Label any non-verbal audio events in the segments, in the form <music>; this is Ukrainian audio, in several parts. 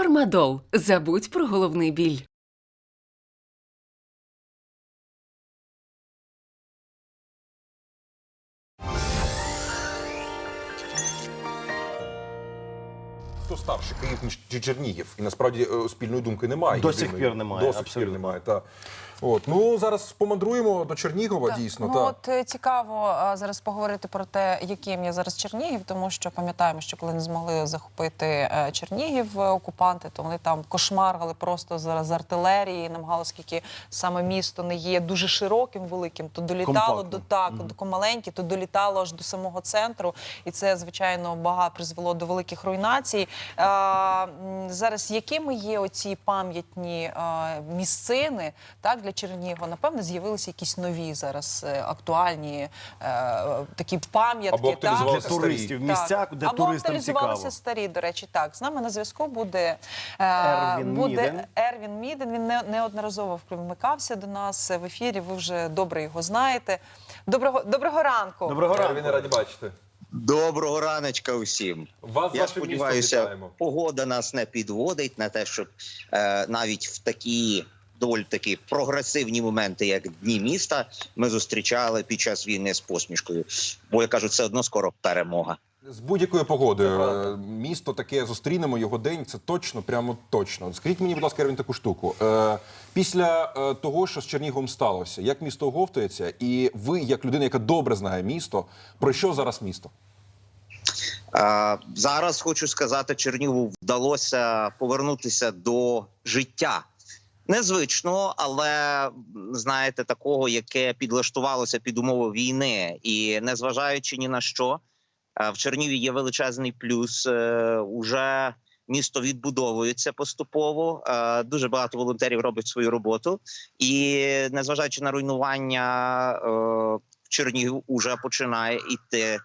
Фармадол. Забудь про головний біль. Хто старший Київ ніж- чи Чернігів? І насправді е, спільної думки немає. До сих єдиної. пір немає, До сих пір абсолютно. немає. Та. От. Ну, зараз помандруємо до Чернігова, дійсно. Ну та. от е, цікаво зараз поговорити про те, яким є зараз Чернігів, тому що пам'ятаємо, що коли не змогли захопити е, Чернігів е, окупанти, то вони там кошмарили просто зараз з артилерії, намагалися, скільки саме місто не є дуже широким, великим, то долітало Компактно. до так, до маленьке, то долітало аж до самого центру, і це звичайно багато призвело до великих руйнацій. А, зараз якими є оці пам'ятні а, місцини так для Чернігова? Напевно, з'явилися якісь нові зараз е, актуальні е, такі пам'ятки. Або актуалізувалися Для старі. туристів, місця, де Або туристам цікаво. старі, до речі, так. З нами на зв'язку буде, е, Ервін буде Міден. Ервін Міден. Він не, неодноразово вмикався до нас в ефірі. Ви вже добре його знаєте. Доброго, доброго ранку. Доброго ранку. не раді бачити. Доброго раночка усім. Вас Я сподіваюся, погода нас не підводить на те, щоб е, навіть в такі доволі такі прогресивні моменти, як дні міста, ми зустрічали під час війни з посмішкою. Бо я кажу, це одно скоро перемога. З будь-якою погодою. Е, Місто таке зустрінемо його день. Це точно, прямо точно. Скажіть мені, будь ласка, Ервін, таку штуку. Е, після е, того, що з Черніговом сталося, як місто оговтується, і ви, як людина, яка добре знає місто, про що зараз місто? Зараз хочу сказати, Чернігову вдалося повернутися до життя. Незвично, але знаєте, такого, яке підлаштувалося під умови війни, і незважаючи ні на що, е, в Чернігові є величезний плюс. е, Уже місто відбудовується поступово. е, Дуже багато волонтерів роблять свою роботу, і незважаючи на руйнування, в Чернігів уже починає йти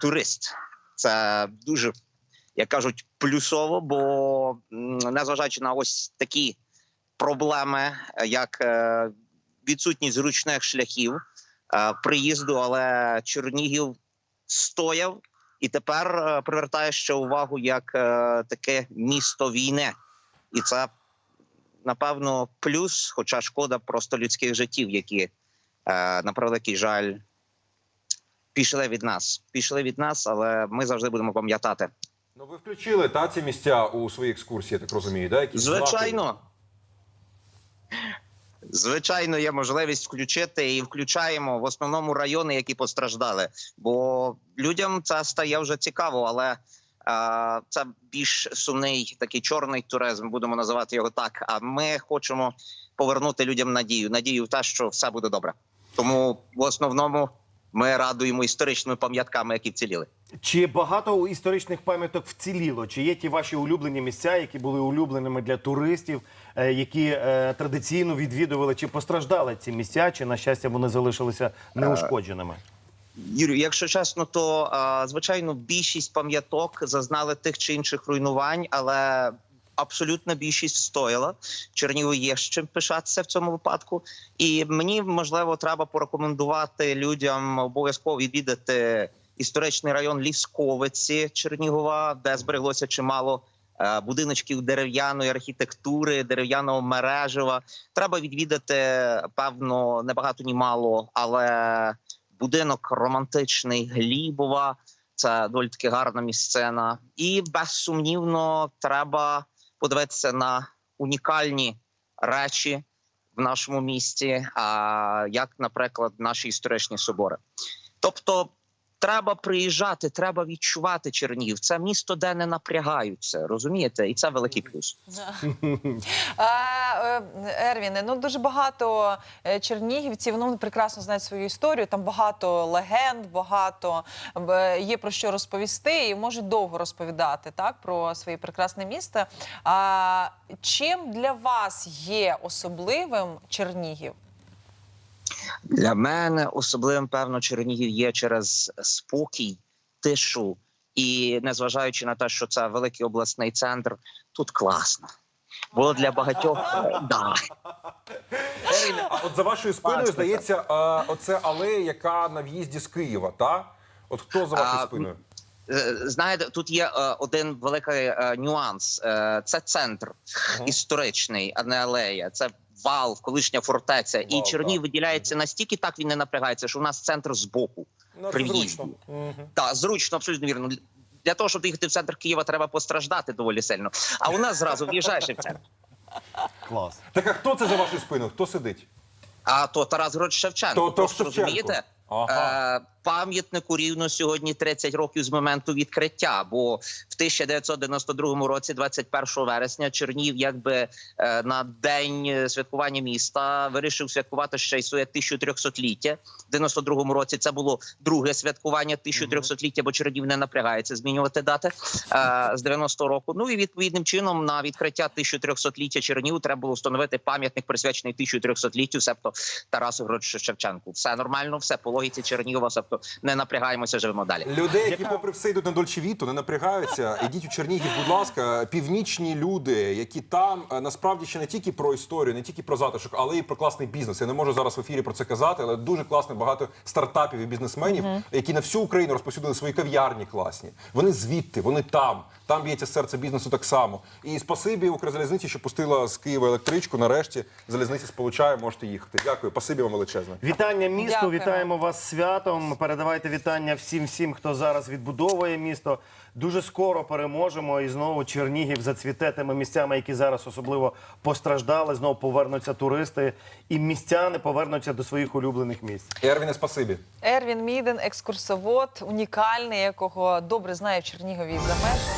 турист. Це дуже, як кажуть, плюсово, бо незважаючи на ось такі проблеми, е, як е, відсутність зручних шляхів е, приїзду, але Чернігів стояв і тепер привертає ще увагу як таке місто війни, і це напевно плюс, хоча шкода просто людських життів, які на превеликий жаль пішли від нас. Пішли від нас, але ми завжди будемо пам'ятати. Ну, ви включили та ці місця у свої екскурсії, я так розумію, да? Якісь Звичайно. Звичайно, є можливість включити і включаємо в основному райони, які постраждали. Бо людям це стає вже цікаво, але е, це більш сумний такий чорний туризм, будемо називати його так. А ми хочемо повернути людям надію. Надію в те, що все буде добре. Тому в основному ми радуємо історичними пам'ятками, які вціліли. Чи багато історичних пам'яток вціліло? Чи є ті ваші улюблені місця, які були улюбленими для туристів, е, які е, традиційно відвідували? Чи постраждали ці місця, чи на щастя вони залишилися неушкодженими? Юрію, якщо чесно, то а, звичайно більшість пам'яток зазнали тих чи інших руйнувань, але абсолютна більшість встояла. Чернігову є з чим пишатися в цьому випадку. І мені можливо треба порекомендувати людям обов'язково відвідати історичний район Лісковиці Чернігова, де збереглося чимало. е, Будиночків дерев'яної архітектури, дерев'яного мережева. Треба відвідати, певно, не багато ні мало, але будинок романтичний Глібова. Це доволі таки гарна місцена. І безсумнівно треба подивитися на унікальні речі в нашому місті, як, наприклад, наші історичні собори. Тобто, треба приїжджати, треба відчувати Чернігів. Це місто, де не напрягаються, розумієте? І це великий плюс. Е, Ервіне, ну дуже багато е, чернігівців. Ну прекрасно знають свою історію. Там багато легенд, багато є про що розповісти, і можуть довго розповідати так про своє прекрасне місто. А чим для вас є особливим Чернігів? Для мене особливим, певно, Чернігів є через спокій, тишу. І незважаючи на те, що це великий обласний центр, тут класно. Бо для багатьох да. <laughs> А от за вашою спиною, здається, а, оце алея, яка на в'їзді з Києва, та? От хто за вашою А, спиною? Е, Знаєте, тут є е, один великий е, нюанс. Е, це центр історичний, а не алея. Це вал, колишня фортеця. і Вал, Чернігів так. виділяється настільки так він не напрягається, що у нас центр збоку. Ну, при в'їзді. зручно. Мгм. Так, зручно, абсолютно вірно. Для того, щоб їхати в центр Києва, треба постраждати доволі сильно. А у нас зразу в'їжджаєш і в центр. Клас. Так а хто це за вашою спиною? Хто сидить? А то Тарас Григорович Шевченко. То- то Шевченко. розумієте? Ага. Е, пам'ятнику рівно сьогодні 30 років з моменту відкриття. Бо в 1992 році, 21 вересня, Чернігів, якби е, на день е, святкування міста, вирішив святкувати ще й своє 1300-ліття. В 92 році це було друге святкування 1300-ліття, бо Чернігів не напрягається змінювати дати е, з 90 року. Ну і відповідним чином на відкриття 1300-ліття Чернігу треба було встановити пам'ятник присвячений 1300-літтю, себто Тарасу Григоровичу Шевченку. Все нормально, все по логіці Чернігова, себто не напрягаємося, живемо далі. Людей, які, попри все йдуть на Дольчевіту, не напрягаються. Ідіть у Чернігів, будь ласка, північні люди, які там е, насправді ще не тільки про історію, не тільки про затишок, але й про класний бізнес. Я не можу зараз в ефірі про це казати, але дуже класно багато стартапів і бізнесменів, які на всю Україну розповсюдили свої кав'ярні класні. Вони звідти, вони там. Там б'ється серце бізнесу так само. І спасибі Укрзалізниці, що пустила з Києва електричку. Нарешті залізниця сполучає, можете їхати. Дякую, спасибі вам величезне. Вітання місту, Дякуємо. вітаємо вас святом. Передавайте вітання всім, всім, хто зараз відбудовує місто. Дуже скоро переможемо і знову Чернігів зацвіте тими місцями, які зараз особливо постраждали. Знову повернуться туристи, і містяни повернуться до своїх улюблених місць. Ервіне, спасибі. Ервін Міден, екскурсовод, унікальний, якого добре знає в Чернігові за межами.